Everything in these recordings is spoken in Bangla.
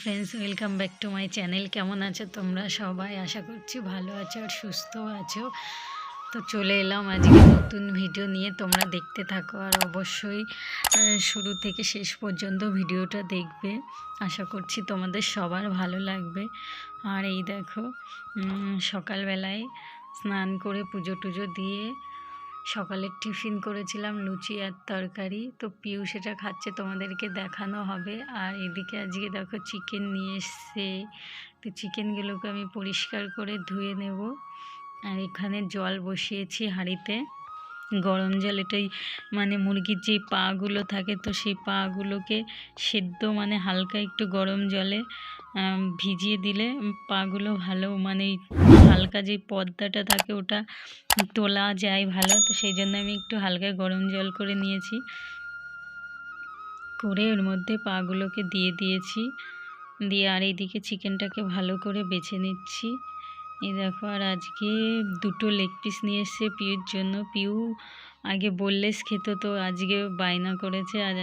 Friends, welcome back to my channel. কেমন আছো তোমরা সবাই? আশা করছি ভালো আছো আর সুস্থ আছো। তো চলে এলাম আজকে নতুন ভিডিও নিয়ে। তোমরা দেখতে থাকো আর অবশ্যই শুরু থেকে শেষ পর্যন্ত ভিডিওটা দেখবে। আশা করছি তোমাদের সবার ভালো লাগবে। আর এই দেখো সকালবেলায় স্নান করে পুজো টুজো দিয়ে সকালের টিফিন করেছিলাম লুচি আর তরকারি। তো পিউ সেটা খাচ্ছে, তোমাদেরকে দেখানো হবে। আর এদিকে আজকে দেখো চিকেন নিয়ে এসছে। তো চিকেনগুলোকে আমি পরিষ্কার করে ধুয়ে নেব। আর এখানে জল বসিয়েছি হাঁড়িতে। গরম জল, এটাই মানে মুরগির যে পাগুলো থাকে, তো সেই পাগুলোকে সেদ্ধ মানে হালকা একটু গরম জলে ভিজিয়ে দিলে পাগুলো ভালো মানে হালকা যে পর্দাটা থাকে ওটা তোলা যায় ভালো। তো সেই জন্য আমি একটু হালকা গরম জল করে নিয়েছি। করে ওর মধ্যে পাগুলোকে দিয়ে দিয়েছি। দিয়ে আর এইদিকে চিকেনটাকে ভালো করে বেছে নিচ্ছি। এই দেখো, আর আজকে দুটো লেগ পিস নিয়ে এসছে পিউর জন্য। পিউ আগে বললেস খেত, তো আজকে বায়না করেছে। আর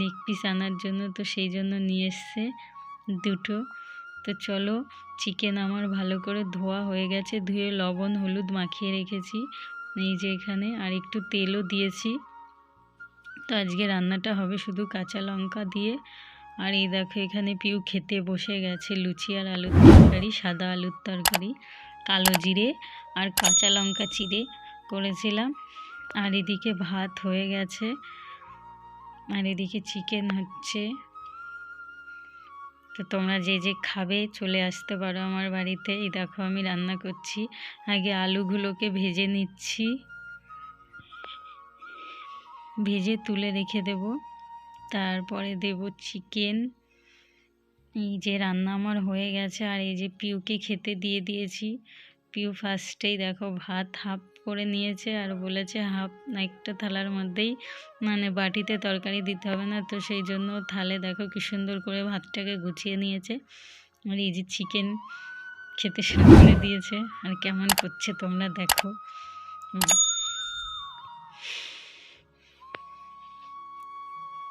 লেগ পিস আনার জন্য, তো সেই জন্য নিয়ে এসছে। দুটো। তো চলো চিকেন আমার ভালো করে ধোয়া হয়ে গেছে, ধুয়ে লবণ, হলুদ মাখিয়ে রেখেছি। এই যে এখানে আর একটু তেলও দিয়েছি। তো আজকে রান্নাটা হবে শুধু কাঁচা লঙ্কা দিয়ে। আর এই দেখো এখানে পিউ খেতে বসে গেছে, লুচি আর আলুর তরকারি, সাদা আলুর তরকারি, কালো জিরে আর কাঁচা লঙ্কা চিড়ে করেছিলাম। আর এদিকে ভাত হয়ে গেছে। আর এদিকে চিকেন হচ্ছে। তো তোমরা যে যে খাবে চলে আসতে পারো আমার বাড়িতে। এই দেখো আমি রান্না করছি। আগে আলুগুলোকে ভেজে নিচ্ছি। ভেজে তুলে রেখে দেব। তারপরে দেব চিকেন। এই যে রান্না আমার হয়ে গেছে। আর এই যে পিউকে খেতে দিয়ে দিয়েছি। পিউ ফার্স্টেই দেখো ভাত, হাফ করে নিয়েছে আর বলেছে হাফ একটা থালার মধ্যেই মানে বাটিতে তরকারি দিতে হবে না তো সেই জন্য থালে দেখো কি সুন্দর করে ভাতটাকে গুছিয়ে নিয়েছে। আর এই যে চিকেন খেতে শুরু করে দিয়েছে আর কেমন করছে তোমরা দেখো।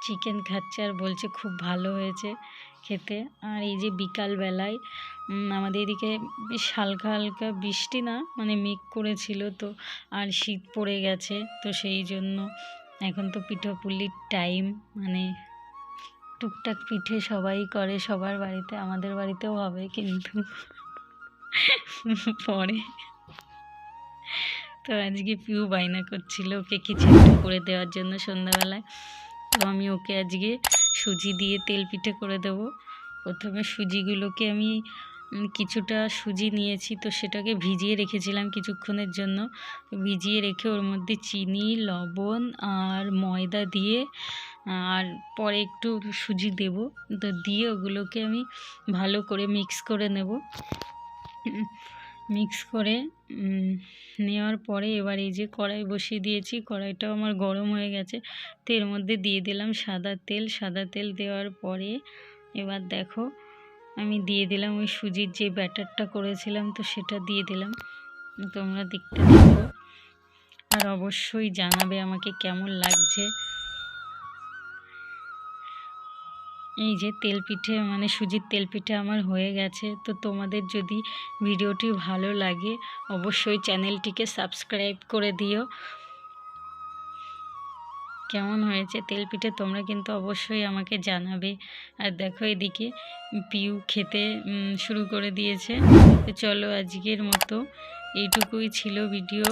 চিকেন খাচ্ছে আর বলছে খুব ভালো হয়েছে খেতে। আর এই যে বিকাল বেলায় উম, আমাদের এদিকে বেশ হালকা হালকা বৃষ্টি না মানে মেঘ করেছিল তো, আর শীত পড়ে গেছে, তো সেই জন্য এখন তো পিঠাপুলির টাইম মানে টুকটাক পিঠে সবাই করে, সবার বাড়িতে, আমাদের বাড়িতেও হবে কিন্তু পরে। তো আজকে পিউ বায়না করছিল ওকে কিছু করে দেওয়ার জন্য সন্ধ্যাবেলায়, তো আমি ওকে আজকে সুজি দিয়ে তেল পিঠে করে দেবো। প্রথমে সুজিগুলোকে আমি কিছুটা সুজি নিয়েছি, তো সেটাকে ভিজিয়ে রেখেছিলাম কিছুক্ষণের জন্য। ভিজিয়ে রেখে ওর মধ্যে চিনি, লবণ আর ময়দা দিয়ে, আর পরে একটু সুজি দেব। তো দিয়ে ওগুলোকে আমি ভালো করে মিক্স করে নেব। মিক্স করে নেওয়ার পরে এবার এই যে কড়াই বসিয়ে দিয়েছি, কড়াইটাও আমার গরম হয়ে গেছে। তো এর মধ্যে দিয়ে দিলাম সাদা তেল। সাদা তেল দেওয়ার পরে এবার দেখো আমি দিয়ে দিলাম ওই সুজির যে ব্যাটারটা করেছিলাম, তো সেটা দিয়ে দিলাম। তোমরা দেখতে থাকো। আর অবশ্যই জানাবে আমাকে কেমন লাগছে। এই যে তেল পিঠে মানে সুজির তেল পিঠে আমার হয়ে গেছে। তো তোমাদের যদি ভিডিওটি ভালো লাগে, অবশ্যই চ্যানেলটিকে সাবস্ক্রাইব করে দিও। কেমন হয়েছে? তেল পিঠে তোমরা কিন্তু অবশ্যই আমাকে জানাবে। আর দেখো এদিকে পিউ খেতে শুরু করে দিয়েছে। চলো আজকের মতো এইটুকুই ছিল ভিডিও।